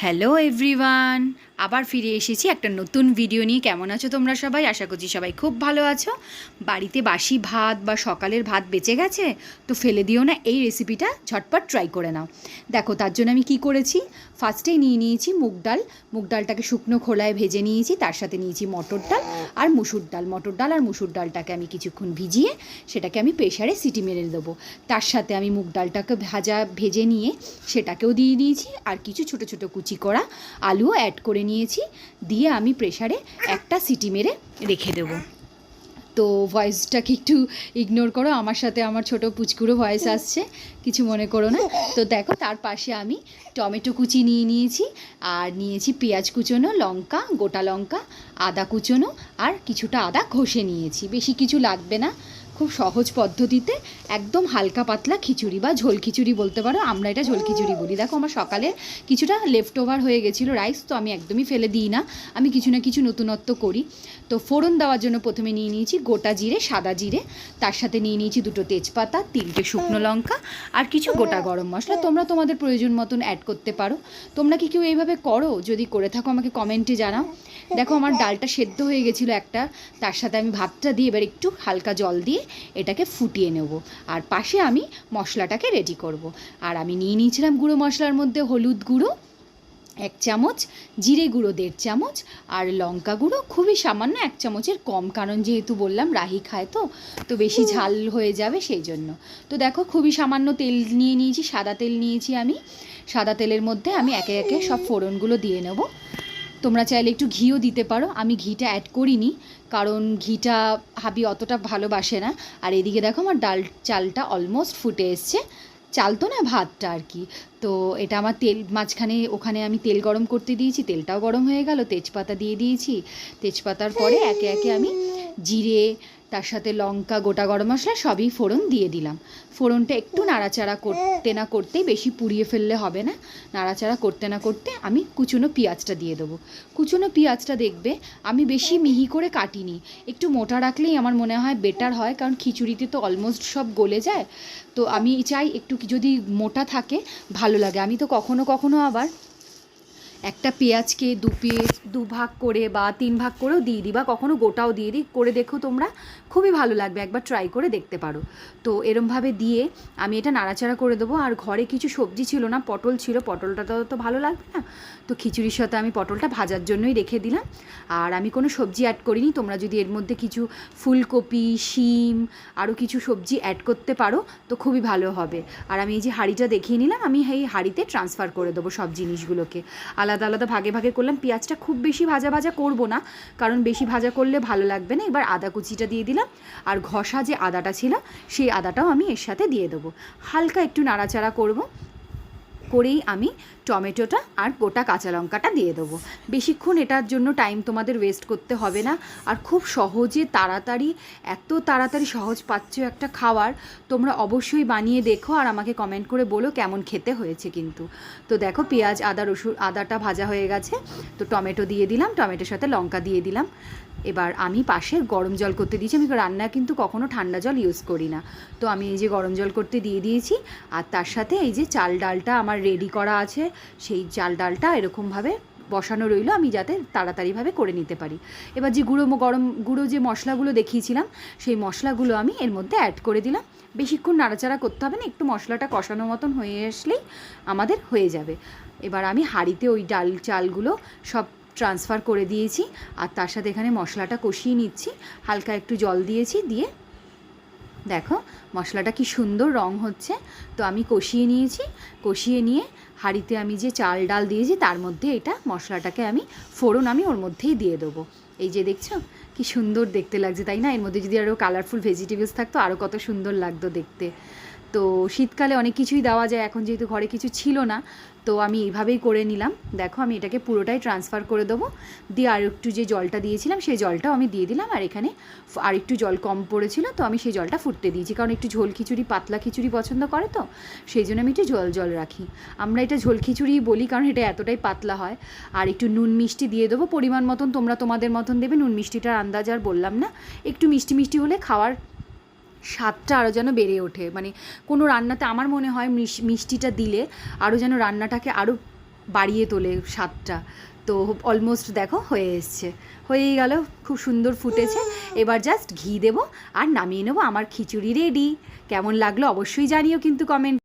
Hello everyone আবার ফিরে এসেছি একটা নতুন ভিডিও নিয়ে। কেমন আছো তোমরা সবাই? আশা করছি সবাই খুব ভালো আছো। বাড়িতে বাসি ভাত বা সকালের ভাত বেঁচে গেছে, তো ফেলে দিও না, এই রেসিপিটা ঝটপট ট্রাই করে নাও। দেখো, তার জন্য আমি কি করেছি? ফার্স্টেই নিয়ে নিয়েছি মুগ ডাল। মুগ ডালটাকে শুকনো খোলায় ভেজে নিয়েছি, তার সাথে নিয়েছি মটর ডাল আর মুসুর ডাল। মটর ডাল আর মুসুর ডালটাকে আমি কিছুক্ষণ ভিজিয়ে সেটাকে আমি প্রেশারে সিটি মেরে দেবো। তার সাথে আমি মুগ ডালটাকে ভাজা, ভেজে নিয়ে সেটাকেও দিয়ে দিয়েছি। আর কিছু ছোটো ছোটো কুচি করা আলুও অ্যাড করে নিয়েছি দিয়ে আমি প্রেশারে একটা সিটি মেরে রেখে দেবো। তো ভয়েসটাকে একটু ইগনোর করো, আমার সাথে আমার ছোট পুচকুরো ভয়েস আসছে, কিছু মনে করো না। তো দেখো, তার পাশে আমি টমেটো কুচি নিয়ে নিয়েছি, আর নিয়েছি পেঁয়াজ কুচোনো, লঙ্কা, গোটা লঙ্কা, আদা কুচোনো, আর কিছুটা আদা ঘষে নিয়েছি। বেশি কিছু লাগবে না। খুব সহজ পদ্ধতিতে একদম হালকা পাতলা খিচুড়ি বা ঝোল খিচুড়ি বলতে পারো। আমরা এটা ঝোল খিচুড়ি বলি। দেখো, আমার সকালে কিছুটা লেফট ওভার হয়ে গেছিল রাইস তো আমি একদমই ফেলে দিই না। আমি কিছু না কিছু নতুনত্ব করি। তো ফোড়ন দেওয়ার জন্য প্রথমে নিয়ে নিয়েছি গোটা জিরে, সাদা জিরে। তার সাথে নিয়ে নিয়েছি দুটো তেজপাতা, তিনটে শুকনো লঙ্কা আর কিছু গোটা গরম মশলা। তোমরা তোমাদের প্রয়োজন মতন অ্যাড করতে পারো। তোমরা কি কেউ এইভাবে করো? যদি করে থাকো, আমাকে কমেন্টে জানাও। দেখো, আমার ডালটা সেদ্ধ হয়ে গেছিল একটা। তার সাথে আমি ভাতটা দিয়ে এবার একটু হালকা জল দিয়ে এটাকে ফুটিয়ে নেব। আর পাশে আমি মশলাটাকে রেডি করব। আর আমি নিয়ে নিয়েছিলাম গুঁড়ো মশলার মধ্যে হলুদ গুঁড়ো এক চামচ জিরে গুঁড়ো দেড় চামচ আর লঙ্কা গুঁড়ো খুবই সামান্য এক চামচের কম কারণ যেহেতু বললাম রাহি খায় তো তো বেশি ঝাল হয়ে যাবে সেই জন্য। তো দেখো খুবই সামান্য তেল নিয়ে নিয়েছি সাদা তেল নিয়েছি আমি। সাদা তেলের মধ্যে আমি একে একে সব ফোড়নগুলো দিয়ে নেব। তোমরা চাইলে একটু ঘিও দিতে পারো। আমি ঘিটা অ্যাড করিনি, কারণ ঘিটা হাবি অতটা ভালোবাসে না। আর এদিকে দেখো আমার ডাল চালটা অলমোস্ট ফুটে এসছে। চাল তো না ভাতটা আর কি। তো এটা আমার তেল, মাঝখানে ওখানে আমি তেল গরম করতে দিয়েছি, তেলটাও গরম হয়ে গেল, তেজপাতা দিয়ে দিয়েছি। তেজপাতার পরে একে একে আমি জিরে, তার সাথে লঙ্কা, গোটা গরম মশলা সবই ফোড়ন দিয়ে দিলাম। ফোড়নটা একটু নাড়াচাড়া করতে না করতেই বেশি পুড়িয়ে ফেললে হবে না। নাড়াচাড়া করতে না করতে আমি কুচুনো পেঁয়াজটা দিয়ে দেবো। কুচুনো পেঁয়াজটা দেখবে, আমি বেশি মিহি করে কাটিনি। একটু মোটা রাখলেই আমার মনে হয় বেটার হয়, কারণ খিচুড়িতে তো অলমোস্ট সব গলে যায়। তো আমি চাই একটু যদি মোটা থাকে, ভালো লাগে। আমি তো কখনো কখনো আবার একটা পেঁয়াজকে দু পিস দু ভাগ করে বা তিন ভাগ করেও দিয়ে দিই বা কখনও গোটাও দিয়ে দিই, করে দেখো তোমরা, খুবই ভালো লাগবে, একবার ট্রাই করে দেখতে পারো। তো এরমভাবে দিয়ে আমি এটা নাড়াচাড়া করে দেবো, আর ঘরে কিছু সবজি ছিল না, পটল ছিল, পটলটা তো তো ভালো লাগবে না? তো খিচুড়ির সাথে আমি পটলটা ভাজার জন্যই রেখে দিলাম। আর আমি কোনো সবজি অ্যাড করিনি, তোমরা যদি এর মধ্যে কিছু ফুলকপি, শিম, আরও কিছু সবজি অ্যাড করতে পারো, তো খুবই ভালো হবে। আর আমি এই যে হাঁড়িটা দেখিয়ে নিলাম, আমি এই হাঁড়িতে ট্রান্সফার করে দেবো সব জিনিসগুলোকে। আলাদা আলাদা আলাদা ভাগে ভাগে করলাম। পেঁয়াজটা খুব বেশি ভাজা ভাজা করব না, কারণ বেশি ভাজা করলে ভালো লাগবে না। এবার আদা কুচিটা দিয়ে দিলাম। আর ঘষা যে আদাটা ছিল, সেই আদাটাও আমি এর সাথে দিয়ে দেবো। হালকা একটু নাড়াচাড়া করব। করেই আমি টমেটোটা আর গোটা কাঁচা লঙ্কাটা দিয়ে দেবো। বেশিক্ষণ এটার জন্য টাইম তোমাদের ওয়েস্ট করতে হবে না। আর খুব সহজে তাড়াতাড়ি, এত তাড়াতাড়ি সহজ পাচ্ছ একটা খাবার, তোমরা অবশ্যই বানিয়ে দেখো আর আমাকে কমেন্ট করে বলো কেমন খেতে হয়েছে কিন্তু। তো দেখো পেঁয়াজ, আদা, রসুন, আদাটা ভাজা হয়ে গেছে। তো টমেটো দিয়ে দিলাম, টমেটোর সাথে লঙ্কা দিয়ে দিলাম। এবার আমি পাশে গরম জল করতে দিয়েছি। আমি রান্না কিন্তু কখনো ঠান্ডা জল ইউজ করি না। তো আমি এই যে গরম জল করতে দিয়ে দিয়েছি আর তার সাথে এই যে চাল ডালটা আমার রেডি করা আছে, সেই চাল ডালটা এরকমভাবে বসানো রইল আমি যাতে তাড়াতাড়িভাবে করে নিতে পারি। এবার যে গুঁড়ো গরম, গুঁড়ো যে মশলাগুলো দেখিয়েছিলাম, সেই মশলাগুলো আমি এর মধ্যে অ্যাড করে দিলাম। বেশিক্ষণ নাড়াচাড়া করতে হবে না, একটু মশলাটা কষানো মতন হয়ে আসলেই আমাদের হয়ে যাবে। এবার আমি হাঁড়িতে ওই ডাল চালগুলো সব ট্রান্সফার করে দিয়েছি। আর তার সাথে এখানে মশলাটা কষিয়ে নিচ্ছি। হালকা একটু জল দিয়েছি, দিয়ে দেখো মশলাটা কি সুন্দর রং হচ্ছে। তো আমি কষিয়ে নিয়েছি। কষিয়ে নিয়ে হাঁড়িতে আমি যে চাল ডাল দিয়েছি, তার মধ্যে এটা মশলাটাকে আমি ফোড়ন আমি ওর মধ্যেই দিয়ে দেবো। এই যে দেখছ, কি সুন্দর দেখতে লাগছে, তাই না? এর মধ্যে যদি আরও কালারফুল ভেজিটেবলস থাকতো আরও কত সুন্দর লাগতো দেখতে। তো শীতকালে অনেক কিছুই দেওয়া যায়, এখন যেহেতু ঘরে কিছু ছিল না, তো আমি এইভাবেই করে নিলাম। দেখো, আমি এটাকে পুরোটাই ট্রান্সফার করে দেবো। দিয়ে আর একটু যে জলটা দিয়েছিলাম, সেই জলটাও আমি দিয়ে দিলাম। আর এখানে আর একটু জল কম পড়েছিল, তো আমি সেই জলটা ফুটতে দিয়েছি। কারণ একটু ঝোল খিচুড়ি, পাতলা খিচুড়ি পছন্দ করে তো, সেই জন্য আমি একটু জল জল রাখি। আমরা এটা ঝোল খিচুড়ি বলি, কারণ এটা এতটাই পাতলা হয়। আর একটু নুন মিষ্টি দিয়ে দেবো। পরিমাণ মতন তোমরা তোমাদের মতন দেবে, নুন মিষ্টিটার আন্দাজ আর বললাম না। একটু মিষ্টি মিষ্টি হলে খাওয়ার স্বাদটা আরও যেন বেড়ে ওঠে। মানে কোনো রান্নাতে আমার মনে হয় মিষ্টিটা দিলে আরও যেন রান্নাটাকে আরও বাড়িয়ে তোলে স্বাদটা। তো অলমোস্ট দেখো হয়ে এসছে। হয়েই গেল, খুব সুন্দর ফুটেছে। এবার জাস্ট ঘি দেবো আর নামিয়ে নেব আমার খিচুড়ি রেডি কেমন লাগল অবশ্যই জানিও কিন্তু কমেন্ট